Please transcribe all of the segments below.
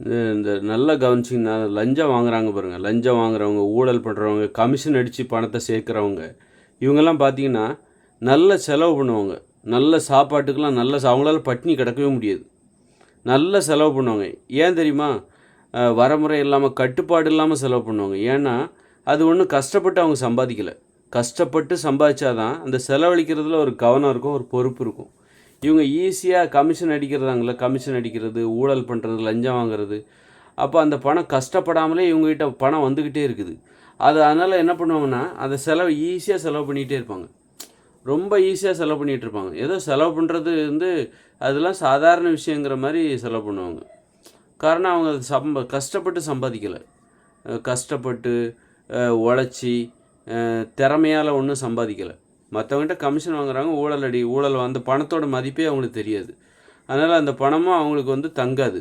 இந்த நல்லா கவனிச்சிங்கன்னா லஞ்சம் வாங்குறாங்க பாருங்கள் லஞ்சம் வாங்குறவங்க ஊழல் பண்ணுறவங்க கமிஷன் அடித்து பணத்தை சேர்க்குறவங்க இவங்கெல்லாம் பார்த்தீங்கன்னா நல்ல செலவு பண்ணுவாங்க. நல்ல சாப்பாட்டுக்கெல்லாம் நல்ல அவங்களால பட்டினி கிடக்கவே முடியாது. நல்ல செலவு பண்ணுவாங்க. ஏன் தெரியுமா? வரமுறை இல்லாமல் கட்டுப்பாடு இல்லாமல் செலவு பண்ணுவாங்க. ஏன்னா அது ஒன்றும் கஷ்டப்பட்டு அவங்க சம்பாதிக்கலை. கஷ்டப்பட்டு சம்பாதிச்சாதான் அந்த செலவழிக்கிறதுல ஒரு கவனம் இருக்கும் ஒரு பொறுப்பு இருக்கும். இவங்க ஈஸியாக கமிஷன் அடிக்கிறதாங்கள கமிஷன் அடிக்கிறது ஊழல் பண்ணுறது லஞ்சம் வாங்குறது. அப்போ அந்த பணம் கஷ்டப்படாமலே இவங்ககிட்ட பணம் வந்துக்கிட்டே இருக்குது. அது அதனால் என்ன பண்ணுவாங்கன்னா அந்த செலவு ஈஸியாக செலவு பண்ணிகிட்டே இருப்பாங்க. ரொம்ப ஈஸியாக செலவு பண்ணிகிட்டு இருப்பாங்க. ஏதோ செலவு பண்ணுறது வந்து அதெல்லாம் சாதாரண விஷயங்கிற மாதிரி செலவு பண்ணுவாங்க. காரணம் அவங்க அது சம்ப கஷ்டப்பட்டு சம்பாதிக்கலை. கஷ்டப்பட்டு உழைச்சி திறமையால் ஒன்றும் சம்பாதிக்கலை. மற்றவங்ககிட்ட கமிஷன் வாங்குறாங்க ஊழல் அடி ஊழல் அந்த பணத்தோட மதிப்பே அவங்களுக்கு தெரியாது. அதனால் அந்த பணமும் அவங்களுக்கு வந்து தங்காது.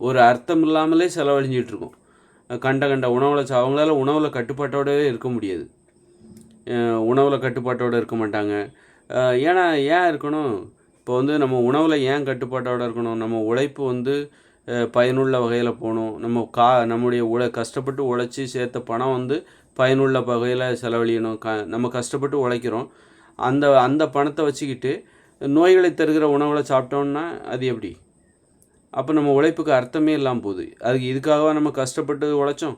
ஒரு அர்த்தம் இல்லாமலே செலவழிஞ்சிட்டு இருக்கும். கண்ட கண்ட உணவில் அவங்களால உணவில் கட்டுப்பாட்டோடவே இருக்க முடியாது. உணவில் கட்டுப்பாட்டோடு இருக்க மாட்டாங்க. ஏன்னா ஏன் இருக்கணும்? இப்போ வந்து நம்ம உணவில் ஏன் கட்டுப்பாட்டோடு இருக்கணும்? நம்ம உழைப்பு வந்து பயனுள்ள வகையில் போகணும். நம்ம கா நம்முடைய உழ கஷ்டப்பட்டு உழைச்சி சேர்த்த பணம் வந்து பயனுள்ள வகையில் செலவழியணும். க நம்ம கஷ்டப்பட்டு உழைக்கிறோம். அந்த அந்த பணத்தை வச்சுக்கிட்டு நோய்களை தருகிற உணவுகளை சாப்பிட்டோம்னா அது எப்படி? அப்போ நம்ம உழைப்புக்கு அர்த்தமே இல்லாமல் போகுது. அதுக்கு இதுக்காகவா நம்ம கஷ்டப்பட்டு உழைச்சோம்?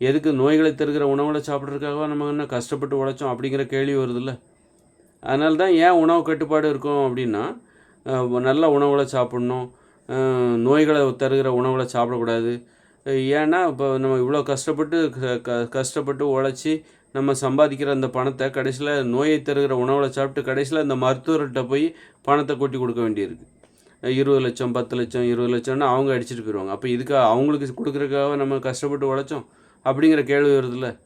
எதுக்கு நோய்களை தருகிற உணவுகளை சாப்பிட்றதுக்காகவா நம்ம என்ன கஷ்டப்பட்டு உழைச்சோம் அப்படிங்கிற கேள்வி வருதுல்ல. அதனால தான் ஏன் உணவு கட்டுப்பாடு இருக்கும் அப்படின்னா நல்ல உணவுகளை சாப்பிட்ணும். நோய்களை தருகிற உணவுகளை சாப்பிடக்கூடாது. ஏன்னா இப்போ நம்ம இவ்வளோ கஷ்டப்பட்டு க- க- கஷ்டப்பட்டு உழைச்சி நம்ம சம்பாதிக்கிற அந்த பணத்தை கடைசியில் நோயை தருகிற உணவில் சாப்பிட்டு கடைசியில் இந்த மருத்துவர்கிட்ட போய் பணத்தை கொட்டி கொடுக்க வேண்டியிருக்கு. இருபது லட்சம் பத்து லட்சம் இருபது லட்சம்னு அவங்க அடிச்சிட்டு போயிடுவாங்க அப்போ இதுக்கு அவங்களுக்கு கொடுக்குறதுக்காக நம்ம கஷ்டப்பட்டு உழைச்சோம் அப்படிங்கிற கேள்வி வருதுல்ல.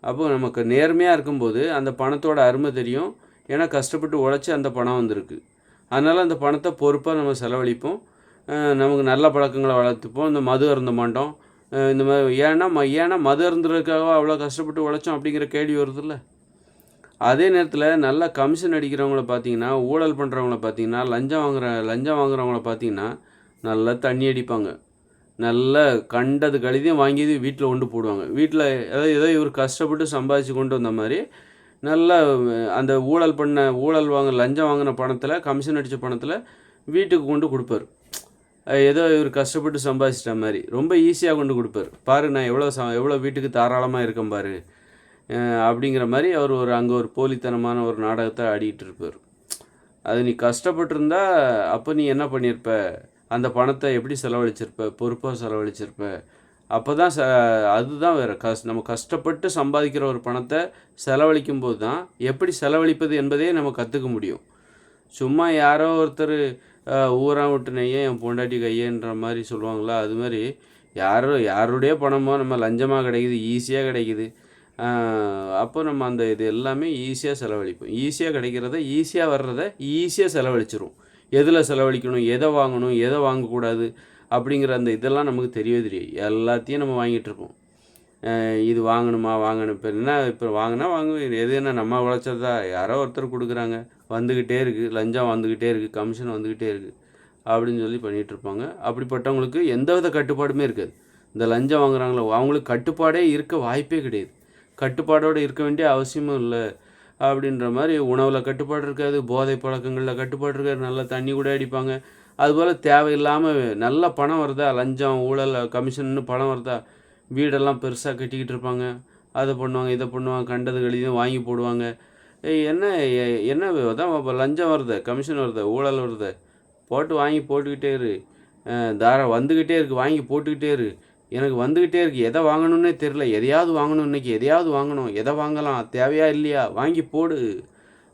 அப்போ நமக்கு நேர்மையாக இருக்கும்போது அந்த பணத்தோட அருமை தெரியும். ஏன்னா கஷ்டப்பட்டு உழைச்சி அந்த பணம் வந்திருக்கு. அதனால் அந்த பணத்தை பொறுப்பாக நம்ம செலவழிப்போம். நமக்கு நல்ல பழக்கங்களை வளர்த்துப்போம். இந்த மது அருந்த மாட்டோம். இந்த மாதிரி ஏன்னா ம ஏன்னா மது அருந்துறதுக்காக அவ்வளோ கஷ்டப்பட்டு உழைச்சோம் அப்படிங்கிற கேள்வி வருதுல்ல. அதே நேரத்தில் நல்லா கமிஷன் அடிக்கிறவங்கள பார்த்தீங்கன்னா ஊழல் பண்ணுறவங்கள பார்த்தீங்கன்னா லஞ்சம் வாங்குற லஞ்சம் வாங்குறவங்கள பார்த்தீங்கன்னா நல்லா தண்ணி அடிப்பாங்க. நல்லா கண்டது கழுதியும் வாங்கி வீட்டில் கொண்டு போடுவாங்க. வீட்டில் ஏதோ ஏதோ இவர் கஷ்டப்பட்டு சம்பாதிச்சு கொண்டு வந்த மாதிரி நல்லா அந்த ஊழல் பண்ண ஊழல் வாங்க லஞ்சம் வாங்கின பணத்தில் கமிஷன் அடித்த பணத்தில் வீட்டுக்கு கொண்டு கொடுப்பார். ஏதோ இவர் கஷ்டப்பட்டு சம்பாதிச்சிட்ட மாதிரி. ரொம்ப ஈஸியாக கொண்டு கொடுப்பார். பாரு நான் எவ்வளோ ச எவ்வளோ வீட்டுக்கு தாராளமாக இருக்கேன் பாரு. அப்படிங்கிற மாதிரி அவர் ஒரு அங்கே ஒரு போலித்தனமான ஒரு நாடகத்தை ஆடிக்கிட்டு இருப்பார். அது நீ கஷ்டப்பட்டிருந்தா அப்போ நீ என்ன பண்ணியிருப்ப அந்த பணத்தை எப்படி செலவழிச்சிருப்ப? பொறுப்பாக செலவழிச்சிருப்ப? அப்போ தான் ச அதுதான் வேறு. கஷ் நம்ம கஷ்டப்பட்டு சம்பாதிக்கிற ஒரு பணத்தை செலவழிக்கும் போது தான் எப்படி செலவழிப்பது என்பதே நம்ம கற்றுக்க முடியும். சும்மா யாரோ ஒருத்தர் ஊரா விட்டுனையே என் பொண்டாட்டி கையேன்ற மாதிரி சொல்லுவாங்களா? அது மாதிரி யாரோ யாருடைய பணமோ நம்ம லஞ்சமாக கிடைக்குது ஈஸியாக கிடைக்குது. அப்போ நம்ம அந்த இது எல்லாமே ஈஸியாக செலவழிப்போம். ஈஸியாக கிடைக்கிறத ஈஸியாக வர்றத ஈஸியாக செலவழிச்சிரும். எதில் செலவழிக்கணும் எதை வாங்கணும் எதை வாங்கக்கூடாது அப்படிங்கிற அந்த இதெல்லாம் நமக்கு தெரியவே தெரியும் எல்லாத்தையும் நம்ம வாங்கிட்டு இருப்போம். இது வாங்கணுமா வாங்கணும். இப்போ என்ன இப்போ வாங்கினா வாங்குவேன். எது என்ன நம்ம உழைச்சதா? யாரோ ஒருத்தர் கொடுக்குறாங்க. வந்துக்கிட்டே இருக்குது லஞ்சம் வந்துக்கிட்டே இருக்குது கமிஷன் வந்துக்கிட்டே இருக்குது அப்படின்னு சொல்லி பண்ணிகிட்ருப்பாங்க அப்படிப்பட்டவங்களுக்கு அப்படிப்பட்டவங்களுக்கு எந்தவித கட்டுப்பாடுமே இருக்காது. இந்த லஞ்சம் வாங்குறாங்களோ அவங்களுக்கு கட்டுப்பாடே இருக்க வாய்ப்பே கிடையாது. கட்டுப்பாடோடு இருக்க வேண்டிய அவசியமும் இல்லை. அப்படின்ற மாதிரி உணவில் கட்டுப்பாடு இருக்காது. போதை பழக்கங்களில் கட்டுப்பாடு இருக்காது. நல்லா தண்ணி கூட அடிப்பாங்க. அதுபோல் தேவையில்லாமல் நல்ல பணம் வருதா? லஞ்சம் ஊழல் கமிஷன்னு பணம் வருதா? வீடெல்லாம் பெருசாக கட்டிக்கிட்டு இருப்பாங்க. அதை பண்ணுவாங்க இதை பண்ணுவாங்க கண்டது கழிதும் வாங்கி போடுவாங்க. என்ன என்ன அதான் இப்போ லஞ்சம் வருது கமிஷன் வருது ஊழல் வருது. போட்டு வாங்கி போட்டுக்கிட்டே இரு. தாரா வந்துக்கிட்டே இருக்கு வாங்கி போட்டுக்கிட்டே இரு. எனக்கு வந்துக்கிட்டே இருக்குது எதை வாங்கணும்னே தெரில எதையாவது வாங்கணும் இன்றைக்கி எதையாவது வாங்கணும் எதை வாங்கலாம் தேவையா இல்லையா வாங்கி போடு.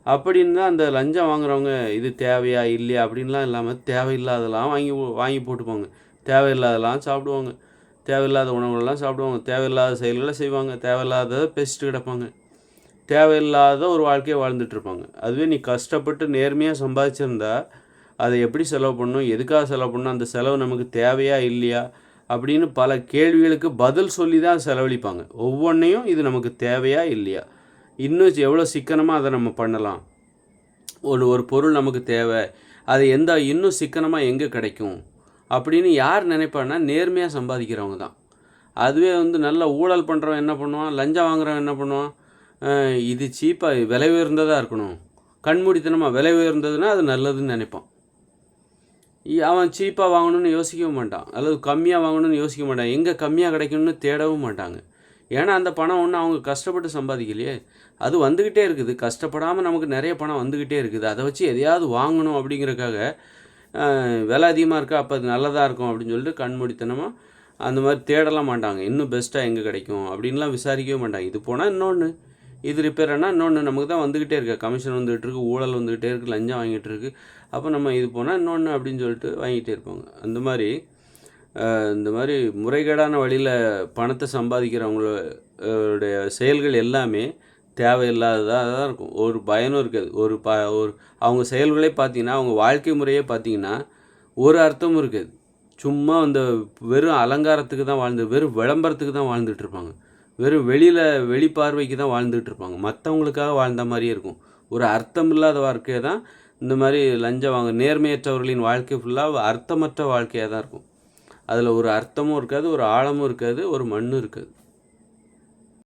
அப்படின்னு தான் அந்த லஞ்சம் வாங்குறவங்க இது தேவையா இல்லையா அப்படின்லாம் இல்லாமல் தேவையில்லாதெல்லாம் வாங்கி வாங்கி போட்டுப்பாங்க. தேவையில்லாதெல்லாம் சாப்பிடுவாங்க. தேவையில்லாத உணவுகளெல்லாம் சாப்பிடுவாங்க. தேவையில்லாத செயல்களை செய்வாங்க. தேவையில்லாததை பேசிட்டு கிடப்பாங்க. தேவையில்லாத ஒரு வாழ்க்கையை வாழ்ந்துட்டு இருப்பாங்க. அதுவே நீ கஷ்டப்பட்டு நேர்மையாக சம்பாதிச்சிருந்தா அதை எப்படி செலவு பண்ணணும்? எதுக்காக செலவு பண்ணணும்? அந்த செலவு நமக்கு தேவையா இல்லையா? அப்படின்னு பல கேள்விகளுக்கு பதில் சொல்லி தான் செலவழிப்பாங்க. ஒவ்வொன்றையும் இது நமக்கு தேவையா இல்லையா? இன்னும் எவ்வளோ சிக்கனமாக அதை நம்ம பண்ணலாம்? ஒரு ஒரு பொருள் நமக்கு தேவை. அது எந்த இன்னும் சிக்கனமாக எங்கே கிடைக்கும்? அப்படின்னு யார் நினைப்பான்னா நேர்மையாக சம்பாதிக்கிறவங்க தான். அதுவே வந்து நல்ல ஊழல் பண்ணுறவன் என்ன பண்ணுவான்? லஞ்சம் வாங்குறவன் என்ன பண்ணுவான்? இது சீப்பாக விலை உயர்ந்ததாக இருக்கணும். கண்மூடித்தனமாக விலை உயர்ந்ததுன்னா அது நல்லதுன்னு நினைப்பான். அவன் சீப்பாக வாங்கணும்னு யோசிக்கவும் மாட்டான். அல்லது கம்மியாக வாங்கணும்னு யோசிக்க மாட்டான். எங்கே கம்மியாக கிடைக்கணும்னு தேடவும் மாட்டாங்க. ஏன்னா அந்த பணம் ஒன்றும் அவங்க கஷ்டப்பட்டு சம்பாதிக்கலையே. அது வந்துக்கிட்டே இருக்குது. கஷ்டப்படாமல் நமக்கு நிறைய பணம் வந்துக்கிட்டே இருக்குது. அதை வச்சு எதையாவது வாங்கணும் அப்படிங்கிறக்காக விலை அதிகமாக இருக்கா? அப்போ அது நல்லதாக இருக்கும் அப்படின்னு சொல்லிட்டு கண்மூடித்தனமாக அந்த மாதிரி தேடலாம் மாட்டாங்க. இன்னும் பெஸ்ட்டாக எங்கே கிடைக்கும் அப்படின்லாம் விசாரிக்கவே மாட்டாங்க. இது போனால் இன்னொன்று இது ரிப்பேர் ஆனால் இன்னொன்று நமக்கு தான் வந்துக்கிட்டே இருக்கு. கமிஷன் வந்துகிட்டு இருக்கு ஊழல் வந்துக்கிட்டே இருக்குது லஞ்சம் வாங்கிட்டு இருக்கு. அப்போ நம்ம இது போனால் இன்னொன்று அப்படின்னு சொல்லிட்டு வாங்கிட்டே இருப்பாங்க. அந்த மாதிரி இந்த மாதிரி முறைகேடான வழியில் பணத்தை சம்பாதிக்கிறவங்களுடைய செயல்கள் எல்லாமே தேவையில்லாததாக தான் இருக்கும். ஒரு பயனும் இருக்காது. ஒரு ப ஒரு அவங்க செயல்களே பார்த்தீங்கன்னா அவங்க வாழ்க்கை முறையே பார்த்தீங்கன்னா ஒரு அர்த்தமும் இருக்காது. சும்மா அந்த வெறும் அலங்காரத்துக்கு தான் வாழ்ந்து வெறும் விளம்பரத்துக்கு தான் வாழ்ந்துட்டு இருப்பாங்க. வெறும் வெளியில் வெளிப்பார்வைக்கு தான் வாழ்ந்துட்டு இருப்பாங்க. மற்றவங்களுக்காக வாழ்ந்த மாதிரியே இருக்கும். ஒரு அர்த்தம் இல்லாத வாழ்க்கையை தான் இந்த மாதிரி லஞ்சம் வாங்க நேர்மையற்றவர்களின் வாழ்க்கை ஃபுல்லாக அர்த்தமற்ற வாழ்க்கையாக தான் இருக்கும். அதில் ஒரு அர்த்தமும் இருக்காது ஒரு ஆழமும் இருக்காது ஒரு மண்ணும் இருக்காது.